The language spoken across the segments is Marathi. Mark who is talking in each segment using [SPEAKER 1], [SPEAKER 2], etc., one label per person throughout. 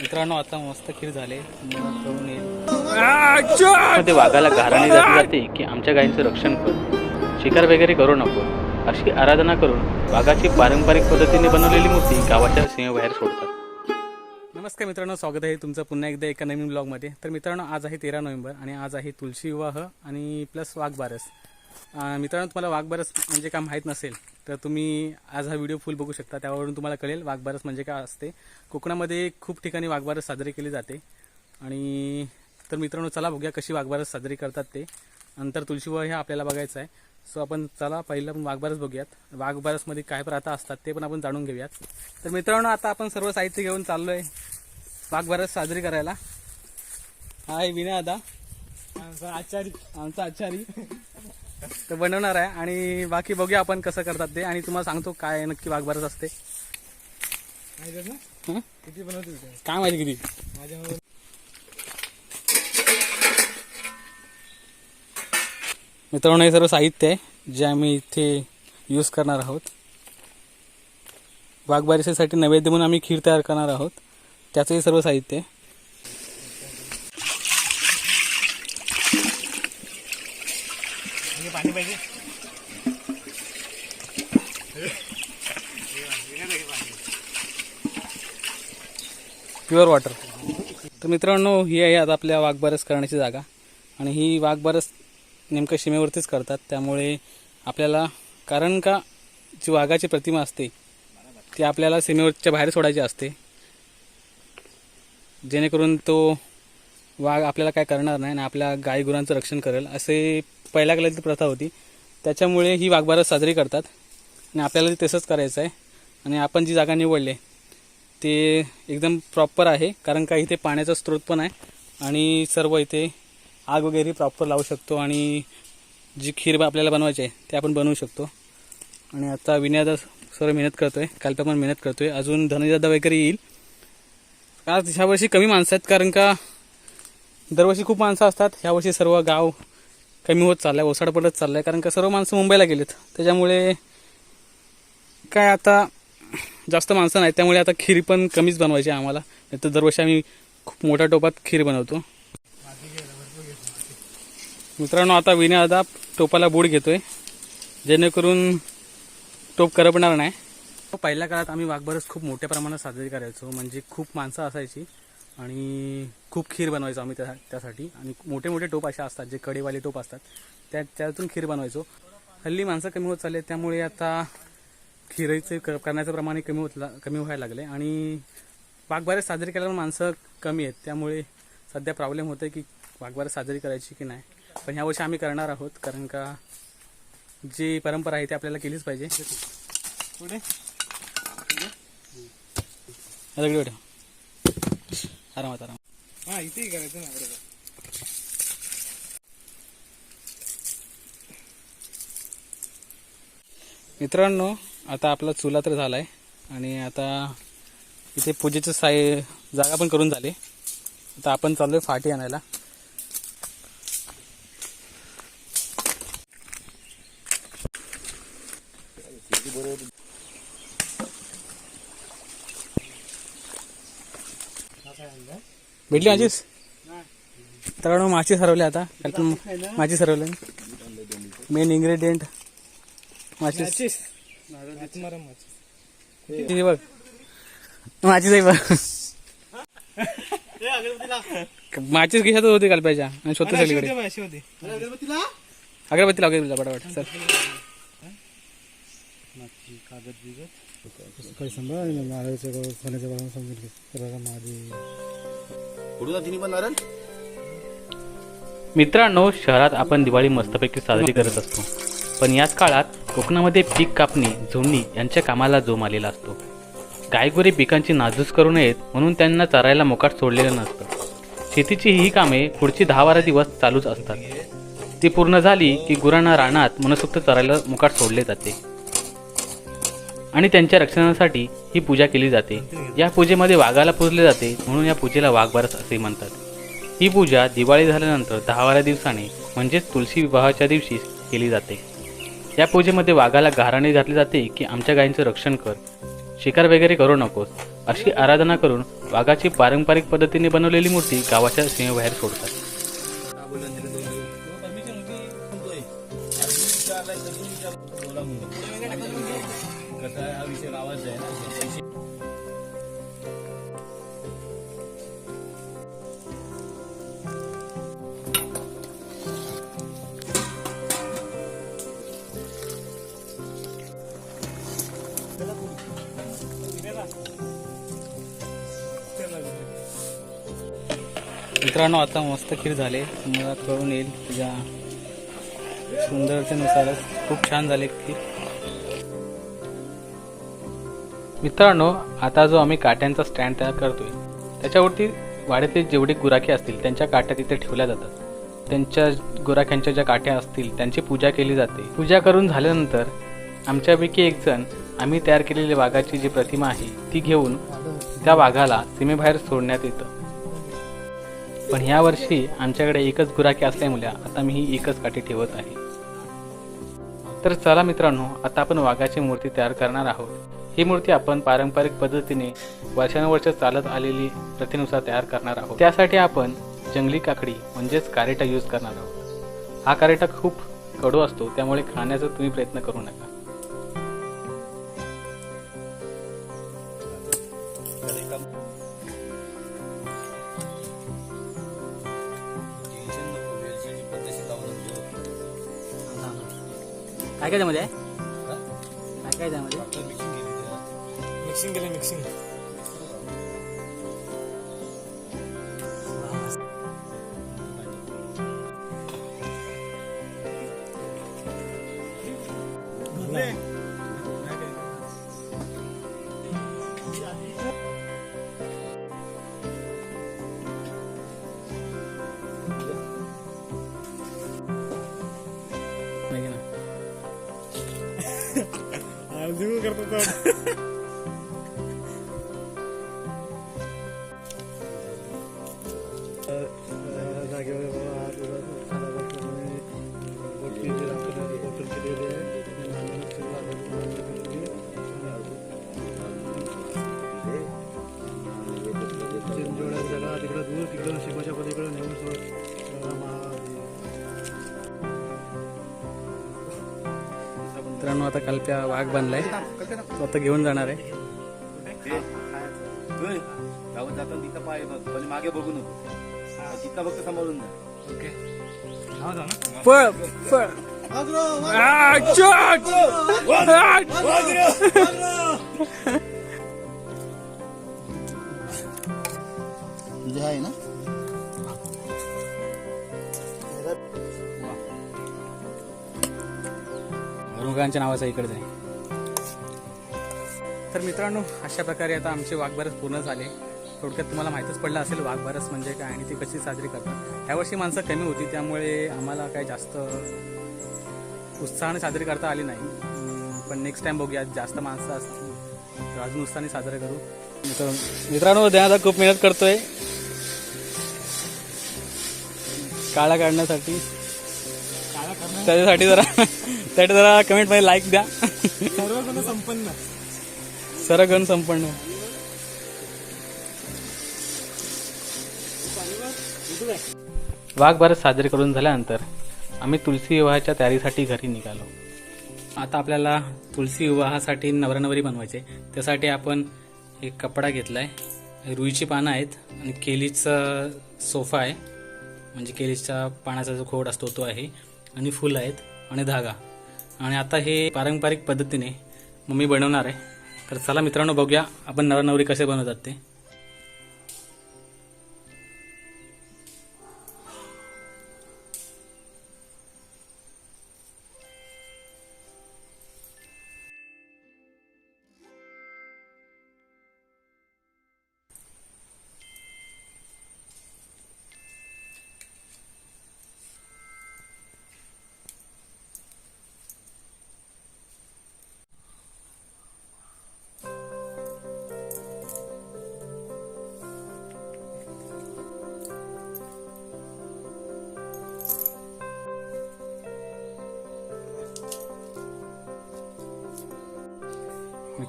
[SPEAKER 1] मित्रांनो आता मस्त खीर झाले. करून येईल.
[SPEAKER 2] मध्ये वाघाला घाराणे घातली जाते की आमच्या गायींचं रक्षण कर. शिकार वगैरे करू नको. अशी आराधना करून वाघाची पारंपरिक पद्धतीने बनवलेली मूर्ती गावाच्या सीमेबाहेर सोडतात.
[SPEAKER 1] नमस्कार मित्रांनो स्वागत आहे तुमचं पुन्हा एकदा एका नवीन ब्लॉगमध्ये तर मित्रांनो आज आहे तेरा नोव्हेंबर आणि आज आहे तुळशी विवाह आणि प्लस वाघबारस अं, मित्रांनो तुम्हाला वाघबारस म्हणजे काय माहीत नसेल तर तुम्ही आज हा व्हिडिओ फुल बघू शकता. त्यावरून तुम्हाला कळेल वाघबारस म्हणजे काय असते. कोकणामध्ये खूप ठिकाणी वाघबारस साजरी केली जाते. आणि तर मित्रांनो चला बघूया कशी वाघबारस साजरी करतात ते. नंतर तुळशी विवाह हे आपल्याला बघायचं आहे. सो आपण चला पहिलं आपण वाघबारस बघूयात. वाघबारसमध्ये काय प्रथा असतात ते पण आपण जाणून घेऊयात. तर मित्रांनो आता आपण सर्व साहित्य घेऊन चाललो आहे वाघबारस साजरी करायला. हाय विनय आता आमचा आचारी. आमचा आचारी. तर बनवणार आहे आणि बाकी बघूया आपण कसं करतात ते. आणि तुम्हाला सांगतो काय नक्की वाघबारस असते. हं?
[SPEAKER 3] किती बनवतो
[SPEAKER 1] काय माहिती किती?
[SPEAKER 3] माझ्या
[SPEAKER 1] मित्रांनो हे सर्व साहित्य आहे जे आम्ही इथे यूज करणार आहोत. वाघबारसेसाठी नैवेद्य म्हणून आम्ही खीर तयार करणार आहोत. त्याचंही सर्व साहित्य आहे.
[SPEAKER 3] पाणी पाहिजे
[SPEAKER 1] प्युअर वॉटर. तर मित्रांनो ही आहे आता आपल्या वाघबारस करण्याची जागा. आणि ही वाघबारस नेमकं सीमेवरतीच करतात. त्यामुळे आपल्याला कारण का जी वाघाची प्रतिमा असते ती आपल्याला सीमेवरच्या बाहेर सोडायची असते. जेणेकरून तो वाघ आपल्याला काय करणार नाही आणि आपल्या गायगुरांचं रक्षण करेल असे पहिल्या काळातली प्रथा होती. त्याच्यामुळे ही वाघबारस साजरी करतात. आणि आपल्याला ते तसंच करायचं आहे आणि आपण जी जागा निवडली ते एकदम प्रॉपर आहे. कारण का इथे पाण्याचा स्रोत पण आहे. आणि सर्व इथे आग वगैरे प्रॉपर लावू शकतो. आणि जी खीर आपल्याला बनवायची आहे ते आपण बनवू शकतो. आणि आता विनयादा सर्व मेहनत करतो आहे काल पण मेहनत करतो आहे अजून धनदादा वगैरे येईल. आज ह्या वर्षी कमी माणसं आहेत. कारण का दरवर्षी खूप माणसं असतात. ह्यावर्षी सर्व गाव कमी होत चाललंय ओसाड पडत चाललंय कारण का सर्व माणसं मुंबईला गेलेत. त्याच्यामुळे काय आता जास्त माणसं नाही त्यामुळे आता खीर पण कमीच बनवायची आम्हाला. नाही तर दरवर्षी आम्ही खूप मोठ्या टोपात खीर बनवतो. मित्रांनो आता विनय टोपाला बूड घेतोय. जेणेकरून टोप करपणार नाही. पहिल्या काळात आम्ही वाघबरस खूप मोठ्या प्रमाणात साजरी करायचो. म्हणजे खूप माणसं असायची. आणि खूप खीर बनवायचो आम्ही त्या त्यासाठी. आणि मोठे मोठे टोप असे असतात जे कडेवाले टोप असतात. त्या त्यातून खीर बनवायचो. हल्ली माणसं कमी होत चालले त्यामुळे आता खिरीचे क करण्याचं प्रमाण कमी होत कमी व्हायला लागले. आणि वाघबारस साजरी केल्यावर माणसं कमी आहेत. त्यामुळे सध्या प्रॉब्लेम होतो की वाघबारस साजरी करायची की नाही. पण ह्या वर्षी आम्ही करणार आहोत कारण का जी परंपरा आहे ती आपल्याला केलीच पाहिजे.
[SPEAKER 3] पुढे.
[SPEAKER 1] आरामात आरामात.
[SPEAKER 3] हा इथेही करायचं ना बरोबर.
[SPEAKER 1] मित्रांनो आता आपला चुला तर झाला आहे आणि आता इथे पूजेचं साय जागा पण करून झाली. आता आपण चाललो आहे फाटी आणायला. भेटली माझीच मित्रांनो माची हरवली आता. पण माझी हरवली मेन इन्ग्रेडियंट माचीस
[SPEAKER 3] माचीस. माचीस
[SPEAKER 1] किती बघ. माझीच आहे बघ. माझीच घेशात होती काल पाहिजे आणि स्वतः सगळीकडे.
[SPEAKER 3] होती
[SPEAKER 1] अगरबत्ती लाव गेली पटापट. चल.
[SPEAKER 3] काही सांभाळ नारळाचं सोन्याचं बाळा समजून घे माझी
[SPEAKER 2] मित्रांनो शहरात आपण दिवाळी मस्तपैकी साजरी करत असतो. पण याच काळात कोकणामध्ये पीक कापणी झोडणी यांच्या कामाला जोम आलेला असतो. गायगुरी पिकांची नाजूस करू नयेत म्हणून त्यांना चरायला मोकाट सोडलेलं नसतं. शेतीची ही कामे पुढची दहा बारा दिवस चालूच असतात. ती पूर्ण झाली की गुरांना रानात मनसोक्त चरायला मुकाट सोडले जाते. आणि त्यांच्या रक्षणासाठी ही पूजा केली जाते. या पूजेमध्ये वाघाला पूजले जाते म्हणून या पूजेला वाघबारस असे म्हणतात. ही पूजा दिवाळी झाल्यानंतर दहा बारा दिवसांनी म्हणजेच तुलसी विवाहाच्या दिवशी केली जाते. या पूजेमध्ये वाघाला गाराणे घातले जाते की आमच्या गायींचं रक्षण कर शिकार वगैरे करू नकोस अशी आराधना करून वाघाची पारंपरिक पद्धतीने बनवलेली मूर्ती गावाच्या सीमेबाहेर सोडतात.
[SPEAKER 1] मित्रांनो आता मस्त खीर झाले. मला कळून येईल तुझ्या सुंदरतेनुसारच खूप छान झाले खीर.
[SPEAKER 2] मित्रांनो आता जो आम्ही काट्यांचा स्टँड तयार करतोय त्याच्यावरती वाड्यातील जेवढे गुराखे असतील त्यांच्या काट्या तिथे ठेवल्या जातात. त्यांच्या गुराख्यांच्या ज्या काट्या असतील त्यांची पूजा केली जाते. पूजा करून झाल्यानंतर आमच्यापैकी एक जण आम्ही तयार केलेली वाघाची जी प्रतिमा आहे ती घेऊन त्या वाघाला सीमेबाहेर सोडण्यात येतं. पण ह्या वर्षी आमच्याकडे एकच गुराखी असल्यामुळे आता मी ही एकच काठी ठेवत आहे. तर चला मित्रांनो आता आपण वाघाची मूर्ती तयार करणार आहोत. ही मूर्ती आपण पारंपरिक पद्धतीने वर्षानुवर्ष चालत आलेली प्रथेनुसार तयार करणार आहोत. त्यासाठी आपण जंगली काकडी म्हणजेच कारेटा यूज करणार आहोत. हा कारेटा खूप कडू असतो त्यामुळे खाण्याचा तुम्ही प्रयत्न करू नका.
[SPEAKER 1] काय काय त्यामध्ये काय काय त्यामध्ये
[SPEAKER 3] मिक्सिंग केलं मिक्सिंग
[SPEAKER 1] नाही
[SPEAKER 3] करतो
[SPEAKER 1] आता कल्प्या वाघ बांधलाय. तो आता घेऊन जाणार आहे.
[SPEAKER 4] गावात जाताना तिथं पाय म्हणजे मागे बघू नको. तिथं फक्त सांभाळून जा.
[SPEAKER 1] पळ पळ! आ!
[SPEAKER 4] तुझे आहे ना?
[SPEAKER 1] रुगांच्या नावाचा इकडे आहे. तर मित्रांनो अशा प्रकारे आता आमचे वाघबारस पूर्ण झाले. थोडक्यात तुम्हाला माहीतच पडलं असेल वाघबारस म्हणजे काय आणि ती कशी साजरी करतात. ह्यावर्षी माणसं कमी होती त्यामुळे आम्हाला काय जास्त उत्साहाने साजरी करता आली नाही. पण नेक्स्ट टाइम बघूया जास्त माणसं असतील तर अजून उत्साहाने साजरे करू. मित्र- मित्रांनो आता खूप मेहनत करतोय. काळा काढण्यासाठी. त्याच्यासाठी जरा त्यासाठी जरा कमेंटमध्ये लाईक द्या.
[SPEAKER 3] सर्वजण संपन्न.
[SPEAKER 1] सरगण संपन्न.
[SPEAKER 2] वाघबारस साजरे करून झाल्यानंतर आम्ही तुलसी विवाहाच्या तयारीसाठी घरी निघालो.
[SPEAKER 1] आता आपल्याला तुलसी विवाहासाठी नवरानवरी बनवायचे. त्यासाठी आपण एक कपडा घेतलाय. रुईची पानं आहेत आणि केलीचा सोफा आहे. म्हणजे केलीच्या पानाचा जो खोड असतो तो आहे. आणि फुलं आहेत आणि धागा. आणि आता हे पारंपरिक पद्धतीने मम्मी बनवणार आहे. तर चला मित्रांनो बघूया आपण नवरानवरी कसे बनवतात ते.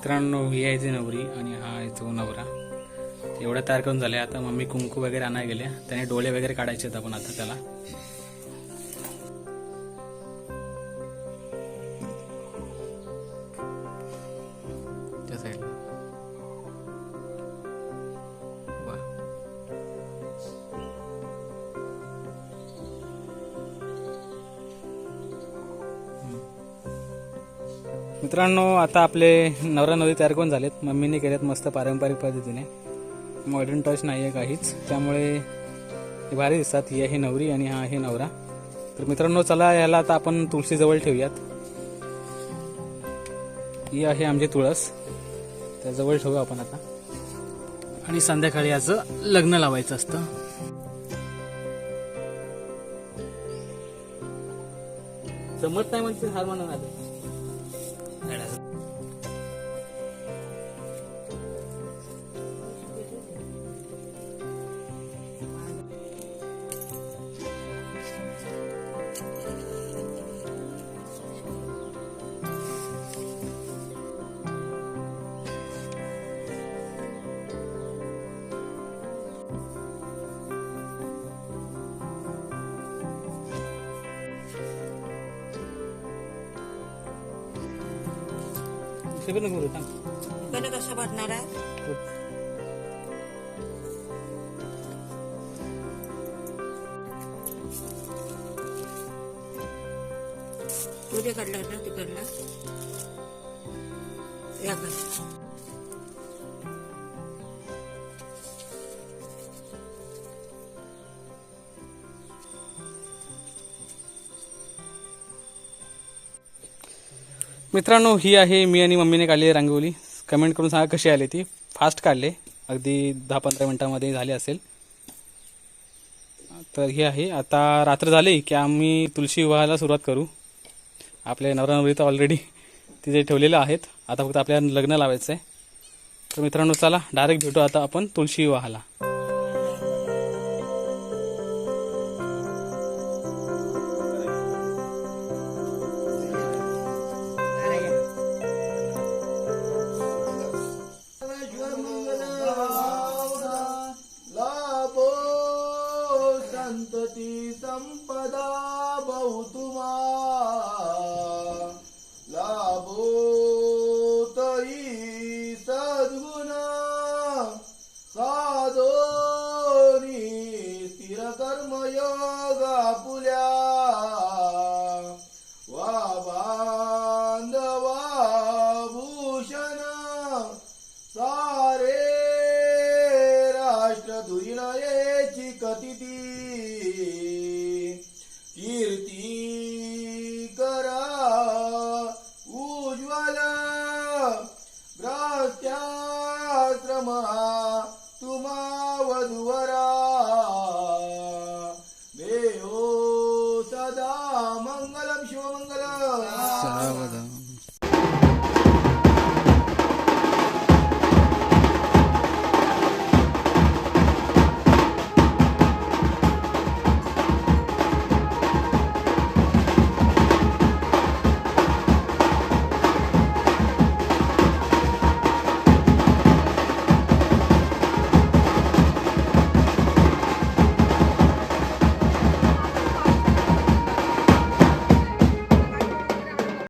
[SPEAKER 1] मित्रांनो ही आहे ती नवरी आणि हा आहे तो नवरा. एवढं तयार करून झाले. आता मम्मी कुंकू वगैरे आणायला गेल्या त्याने डोळे वगैरे काढायचे आहेत आपण आता त्याला. मित्रांनो आता आपले नवरा नवरी तयार करून झालेत. मम्मीने केलेत मस्त पारंपरिक पद्धतीने. मॉडर्न टच नाही आहे काहीच. त्यामुळे हे भारी दिसतात. ही आहे नवरी आणि हा आहे नवरा. तर मित्रांनो चला याला आता आपण तुळशीजवळ ठेवूयात. ही आहे आमची तुळस. त्याजवळ ठेवू आपण आता. आणि संध्याकाळी याचं लग्न लावायचं असतं. जमत नाही म्हणते हार म्हणून आले शिबिर नको करू, थांब.
[SPEAKER 5] गण कसं भरणार आहे? तू ते काढला ना तिकडला या
[SPEAKER 1] मित्रांनो ही आहे मी आणि मम्मीने काढलेली रांगोळी. कमेंट करून सांगा कशी आली ती. फास्ट काढले. अगदी दहा पंधरा मिनटामध्ये झाली असेल. तर हे आहे. आता रात्र झाली की आम्ही तुळशी विवाहाला सुरुवात करू. आपल्या नवरा नवरी तर ऑलरेडी तिथे ठेवलेलं आहेत. आता फक्त आपल्याला लग्न लावायचं आहे तर मित्रांनो चला डायरेक्ट भेटू आता आपण तुळशी विवाहाला.
[SPEAKER 4] बहुतुमा लाभो तई सद्गुण साधोनी स्थिर कर्मयोगा वा बांधवा भूषण सारे राष्ट्र धुरिणयेची कथिती. कीर्ती। करा